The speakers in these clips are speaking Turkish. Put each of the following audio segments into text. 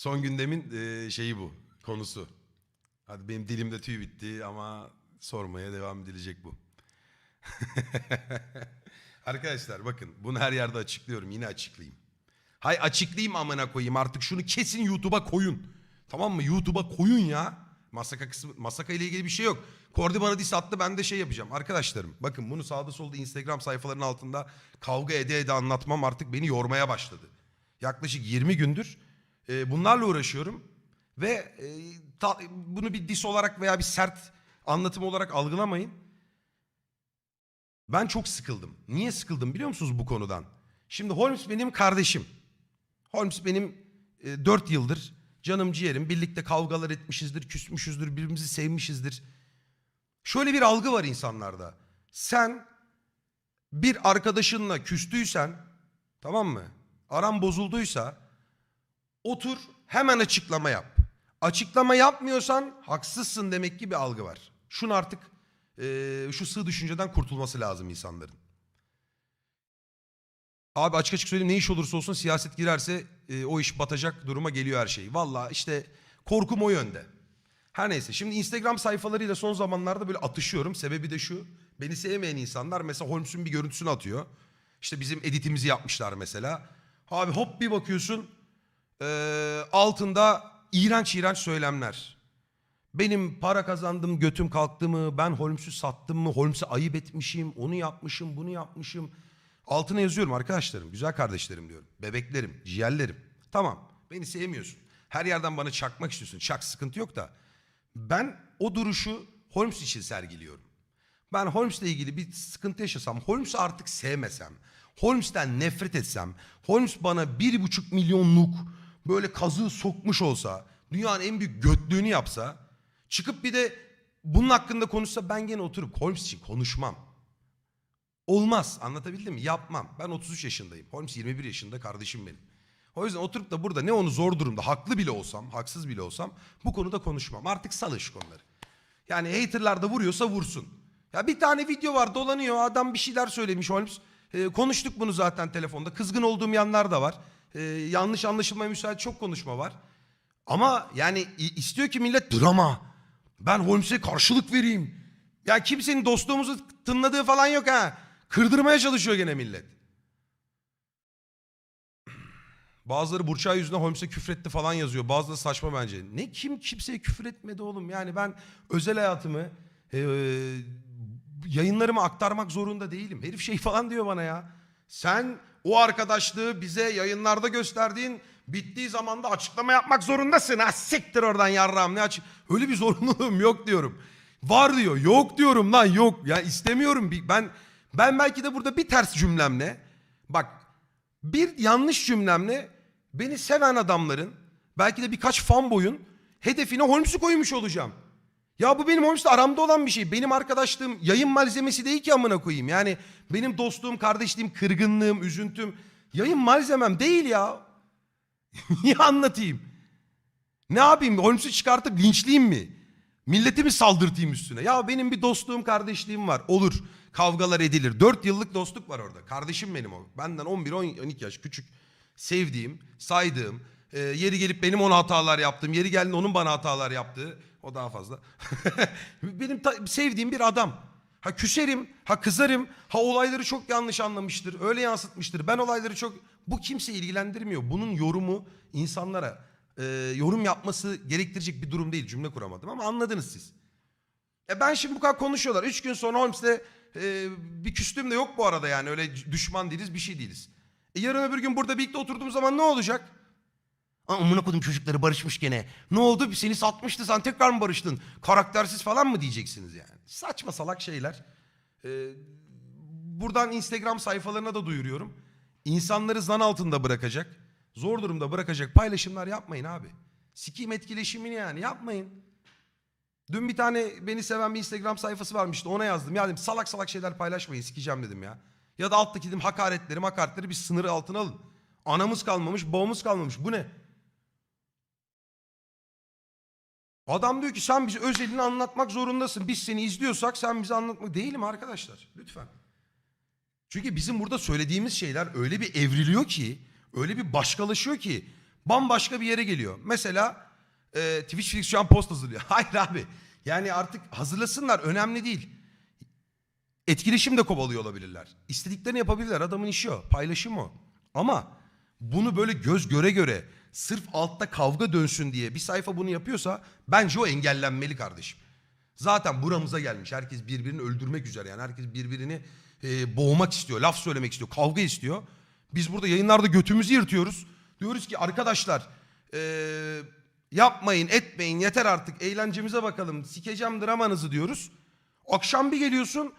Son gündemin e, şeyi bu. Konusu. Hadi benim dilimde tüy bitti ama sormaya devam edilecek bu. Arkadaşlar bakın bunu her yerde açıklıyorum. Yine açıklayayım. Hay açıklayayım amına koyayım artık şunu kesin YouTube'a koyun. Tamam mı? YouTube'a koyun ya. Masaka kısmı Masaka ile ilgili bir şey yok. Kordi bana diss attı ben de şey yapacağım. Arkadaşlarım bakın bunu sağda solda Instagram sayfalarının altında kavga ede ede anlatmam artık beni yormaya başladı. Yaklaşık 20 gündür e, bunlarla uğraşıyorum ve e, ta- bunu bir diss olarak veya bir sert anlatım olarak algılamayın. Ben çok sıkıldım. Niye sıkıldım biliyor musunuz bu konudan? Şimdi Holmes benim kardeşim. Holmes benim e, 4 yıldır canım ciğerim. Birlikte kavgalar etmişizdir, küsmüşüzdür, birbirimizi sevmişizdir. Şöyle bir algı var insanlarda. Sen bir arkadaşınla küstüysen, tamam mı? Aran bozulduysa otur hemen açıklama yap. Açıklama yapmıyorsan haksızsın demek ki bir algı var. Şunu artık e, şu sığ düşünceden kurtulması lazım insanların. Abi açık açık söyleyeyim ne iş olursa olsun siyaset girerse e, o iş batacak duruma geliyor her şey. Valla işte korkum o yönde. Her neyse şimdi Instagram sayfalarıyla son zamanlarda böyle atışıyorum. Sebebi de şu. Beni sevmeyen insanlar mesela Holmes'un bir görüntüsünü atıyor. İşte bizim editimizi yapmışlar mesela. Abi hop bir bakıyorsun e, altında iğrenç iğrenç söylemler. Benim para kazandım götüm kalktı mı? Ben Holmes'u sattım mı? Holmes'e ayıp etmişim, onu yapmışım, bunu yapmışım. Altına yazıyorum arkadaşlarım, güzel kardeşlerim diyorum. Bebeklerim, ciğerlerim. Tamam, beni sevmiyorsun. Her yerden bana çakmak istiyorsun. Çak sıkıntı yok da. Ben o duruşu Holmes için sergiliyorum. Ben Holmes'le ilgili bir sıkıntı yaşasam, Holmes'u artık sevmesem, Holmes'ten nefret etsem, Holmes bana bir buçuk milyonluk böyle kazığı sokmuş olsa, dünyanın en büyük götlüğünü yapsa, çıkıp bir de bunun hakkında konuşsa ben gene oturup Holmes için konuşmam. Olmaz anlatabildim mi? Yapmam. Ben 33 yaşındayım. Holmes 21 yaşında kardeşim benim. O yüzden oturup da burada ne onu zor durumda haklı bile olsam, haksız bile olsam bu konuda konuşmam. Artık salış konuları. Yani haterlar da vuruyorsa vursun. Ya bir tane video var dolanıyor adam bir şeyler söylemiş Holmes. Ee, konuştuk bunu zaten telefonda. Kızgın olduğum yanlar da var. Ee, yanlış anlaşılmaya müsait çok konuşma var. Ama yani istiyor ki millet drama. Ben Holmes'e karşılık vereyim. Ya kimsenin dostluğumuzu tınladığı falan yok ha. Kırdırmaya çalışıyor gene millet. Bazıları Burçay yüzünden Holmes'e küfretti falan yazıyor. Bazıları saçma bence. Ne kim kimseye küfür etmedi oğlum. Yani ben özel hayatımı, e, yayınlarımı aktarmak zorunda değilim. Herif şey falan diyor bana ya. Sen o arkadaşlığı bize yayınlarda gösterdiğin bittiği zaman da açıklama yapmak zorundasın. Ha siktir oradan yarrağım ne açık. Öyle bir zorunluluğum yok diyorum. Var diyor. Yok diyorum lan yok. Ya istemiyorum. Ben ben belki de burada bir ters cümlemle bak bir yanlış cümlemle beni seven adamların belki de birkaç fanboyun hedefine Holmes'u koymuş olacağım. Ya bu benim Holmes'la aramda olan bir şey. Benim arkadaşlığım yayın malzemesi değil ki amına koyayım. Yani benim dostluğum, kardeşliğim, kırgınlığım, üzüntüm yayın malzemem değil ya. Niye anlatayım? Ne yapayım? Holmes'u çıkartıp linçleyeyim mi? Milleti mi saldırtayım üstüne? Ya benim bir dostluğum, kardeşliğim var. Olur. Kavgalar edilir. Dört yıllık dostluk var orada. Kardeşim benim o. Benden 11-12 yaş küçük. Sevdiğim, saydığım. e, yeri gelip benim ona hatalar yaptığım. Yeri geldiğinde onun bana hatalar yaptığı. O daha fazla. benim sevdiğim bir adam. Ha küserim, ha kızarım, ha olayları çok yanlış anlamıştır, öyle yansıtmıştır. Ben olayları çok... Bu kimse ilgilendirmiyor. Bunun yorumu insanlara e, yorum yapması gerektirecek bir durum değil. Cümle kuramadım ama anladınız siz. E ben şimdi bu kadar konuşuyorlar. Üç gün sonra Holmes'le e, bir küstüğüm de yok bu arada yani. Öyle düşman değiliz, bir şey değiliz. E yarın öbür gün burada birlikte oturduğumuz zaman ne olacak? Amına kodum çocukları barışmış gene. Ne oldu? Seni satmıştı sen tekrar mı barıştın? Karaktersiz falan mı diyeceksiniz yani? Saçma salak şeyler. Ee, buradan Instagram sayfalarına da duyuruyorum. İnsanları zan altında bırakacak, zor durumda bırakacak paylaşımlar yapmayın abi. Sikiyim etkileşimini yani yapmayın. Dün bir tane beni seven bir Instagram sayfası varmıştı ona yazdım. Ya dedim salak salak şeyler paylaşmayın sikeceğim dedim ya. Ya da alttaki dedim hakaretleri hakaretleri bir sınır altına alın. Anamız kalmamış babamız kalmamış bu ne? Adam diyor ki sen bize özelini anlatmak zorundasın. Biz seni izliyorsak sen bize anlatmak değilim arkadaşlar. Lütfen. Çünkü bizim burada söylediğimiz şeyler öyle bir evriliyor ki, öyle bir başkalaşıyor ki bambaşka bir yere geliyor. Mesela e, Twitch Flix şu an post hazırlıyor. Hayır abi. Yani artık hazırlasınlar önemli değil. Etkileşim de kovalıyor olabilirler. İstediklerini yapabilirler. Adamın işi o. Paylaşım o. Ama bunu böyle göz göre göre sırf altta kavga dönsün diye bir sayfa bunu yapıyorsa bence o engellenmeli kardeşim. Zaten buramıza gelmiş. Herkes birbirini öldürmek üzere. Yani herkes birbirini e, boğmak istiyor. Laf söylemek istiyor. Kavga istiyor. Biz burada yayınlarda götümüzü yırtıyoruz. Diyoruz ki arkadaşlar e, yapmayın etmeyin yeter artık eğlencemize bakalım. Sikeceğim dramanızı diyoruz. Akşam bir geliyorsun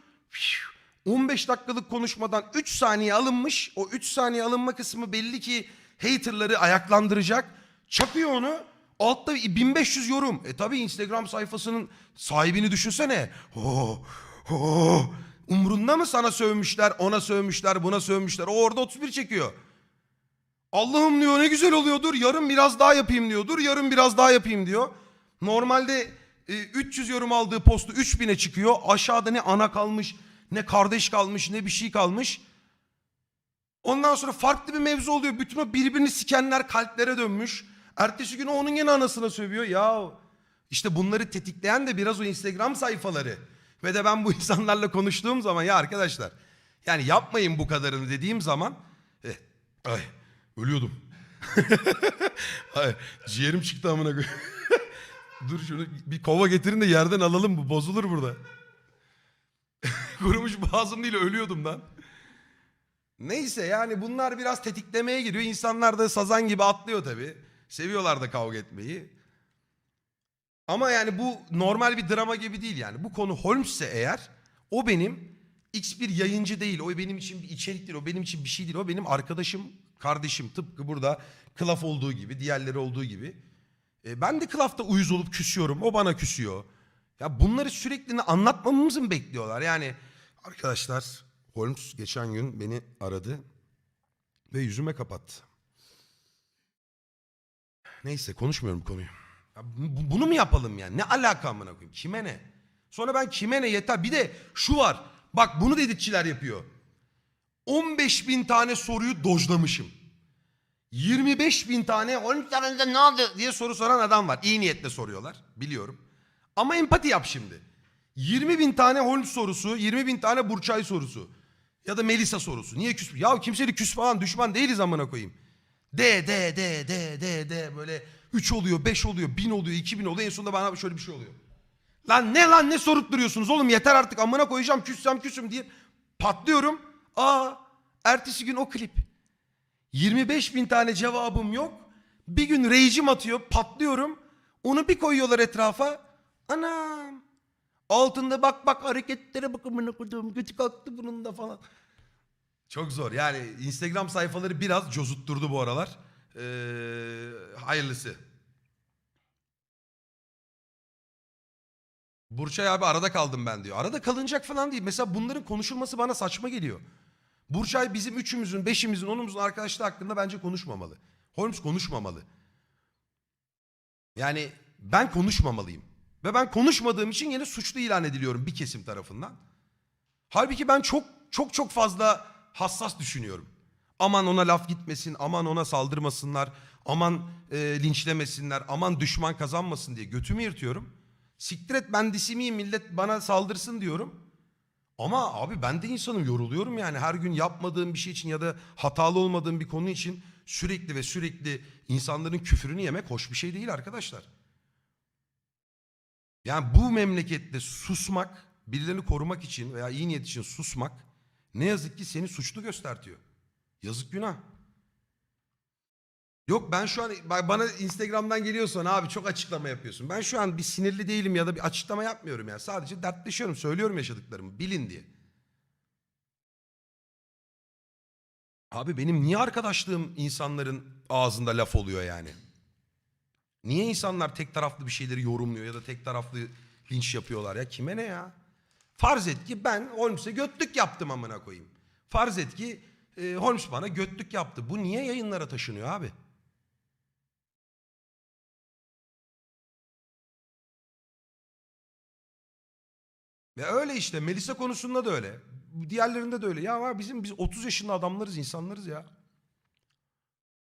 15 dakikalık konuşmadan 3 saniye alınmış. O 3 saniye alınma kısmı belli ki haterları ayaklandıracak. Çakıyor onu. Altta 1500 yorum. E tabi Instagram sayfasının sahibini düşünsene. Oh, oh. Umrunda mı sana sövmüşler, ona sövmüşler, buna sövmüşler. O orada 31 çekiyor. Allah'ım diyor ne güzel oluyordur. Yarın biraz daha yapayım diyordur. Yarın biraz daha yapayım diyor. Normalde e, 300 yorum aldığı postu 3000'e çıkıyor. Aşağıda ne ana kalmış, ne kardeş kalmış, ne bir şey kalmış. Ondan sonra farklı bir mevzu oluyor. Bütün o birbirini sikenler kalplere dönmüş. Ertesi gün onun yine anasına sövüyor. Ya işte bunları tetikleyen de biraz o Instagram sayfaları. Ve de ben bu insanlarla konuştuğum zaman ya arkadaşlar yani yapmayın bu kadarını dediğim zaman eh, ay ölüyordum. ay, ciğerim çıktı amına. Dur şunu bir kova getirin de yerden alalım bu bozulur burada. Kurumuş boğazım değil ölüyordum lan. Neyse yani bunlar biraz tetiklemeye giriyor. İnsanlar da sazan gibi atlıyor tabii. Seviyorlar da kavga etmeyi. Ama yani bu normal bir drama gibi değil yani. Bu konu Holmes'se eğer o benim X bir yayıncı değil. O benim için bir içerik değil. O benim için bir şey değil. O benim arkadaşım, kardeşim. Tıpkı burada Klaf olduğu gibi, diğerleri olduğu gibi. E, ben de Klaf'ta uyuz olup küsüyorum. O bana küsüyor. Ya bunları sürekli anlatmamızı mı bekliyorlar? Yani arkadaşlar Holmes geçen gün beni aradı ve yüzüme kapattı. Neyse konuşmuyorum bu konuyu. Ya bu- bunu mu yapalım yani? Ne alaka amına koyayım? Kime ne? Sonra ben kime ne yeter. Bir de şu var. Bak bunu dedikçiler yapıyor. 15 bin tane soruyu dojlamışım. 25 bin tane 13 tane ne oldu diye soru soran adam var. İyi niyetle soruyorlar. Biliyorum. Ama empati yap şimdi. 20 bin tane Holmes sorusu, 20 bin tane Burçay sorusu. Ya da Melisa sorusu. Niye küs? Ya kimseyle küs falan düşman değiliz amına koyayım. D, D, D, D, D, D böyle 3 oluyor, 5 oluyor, 1000 oluyor, 2000 oluyor. En sonunda bana şöyle bir şey oluyor. Lan ne lan ne sorup duruyorsunuz oğlum yeter artık amına koyacağım küssem küsüm diye patlıyorum. Aa ertesi gün o klip. 25 bin tane cevabım yok. Bir gün rejim atıyor patlıyorum. Onu bir koyuyorlar etrafa. Anam. Altında bak bak hareketlere bak amına koyduğum götü kalktı bunun da falan. Çok zor yani Instagram sayfaları biraz cozutturdu bu aralar. Ee, hayırlısı. Burçay abi arada kaldım ben diyor. Arada kalınacak falan değil. Mesela bunların konuşulması bana saçma geliyor. Burçay bizim üçümüzün, beşimizin, onumuzun arkadaşlığı hakkında bence konuşmamalı. Holmes konuşmamalı. Yani ben konuşmamalıyım. Ve ben konuşmadığım için yine suçlu ilan ediliyorum bir kesim tarafından. Halbuki ben çok çok çok fazla hassas düşünüyorum. Aman ona laf gitmesin, aman ona saldırmasınlar, aman e, linçlemesinler, aman düşman kazanmasın diye götümü yırtıyorum. Siktir et ben disimiyim millet bana saldırsın diyorum. Ama abi ben de insanım yoruluyorum yani her gün yapmadığım bir şey için ya da hatalı olmadığım bir konu için sürekli ve sürekli insanların küfürünü yemek hoş bir şey değil arkadaşlar. Yani bu memlekette susmak, birilerini korumak için veya iyi niyet için susmak ne yazık ki seni suçlu göstertiyor. Yazık günah. Yok ben şu an bana Instagram'dan geliyorsan abi çok açıklama yapıyorsun. Ben şu an bir sinirli değilim ya da bir açıklama yapmıyorum yani. Sadece dertleşiyorum, söylüyorum yaşadıklarımı. Bilin diye. Abi benim niye arkadaşlığım insanların ağzında laf oluyor yani? Niye insanlar tek taraflı bir şeyleri yorumluyor ya da tek taraflı linç yapıyorlar ya? Kime ne ya? Farz et ki ben Holmes'e götlük yaptım amına koyayım. Farz et ki e, Holmes bana götlük yaptı. Bu niye yayınlara taşınıyor abi? Ya öyle işte Melisa konusunda da öyle. Diğerlerinde de öyle. Ya var bizim biz 30 yaşında adamlarız, insanlarız ya.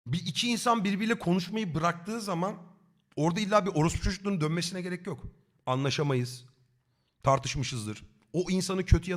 bir iki insan birbiriyle konuşmayı bıraktığı zaman orada illa bir orospu çocukluğunun dönmesine gerek yok. Anlaşamayız. Tartışmışızdır. O insanı kötü ya da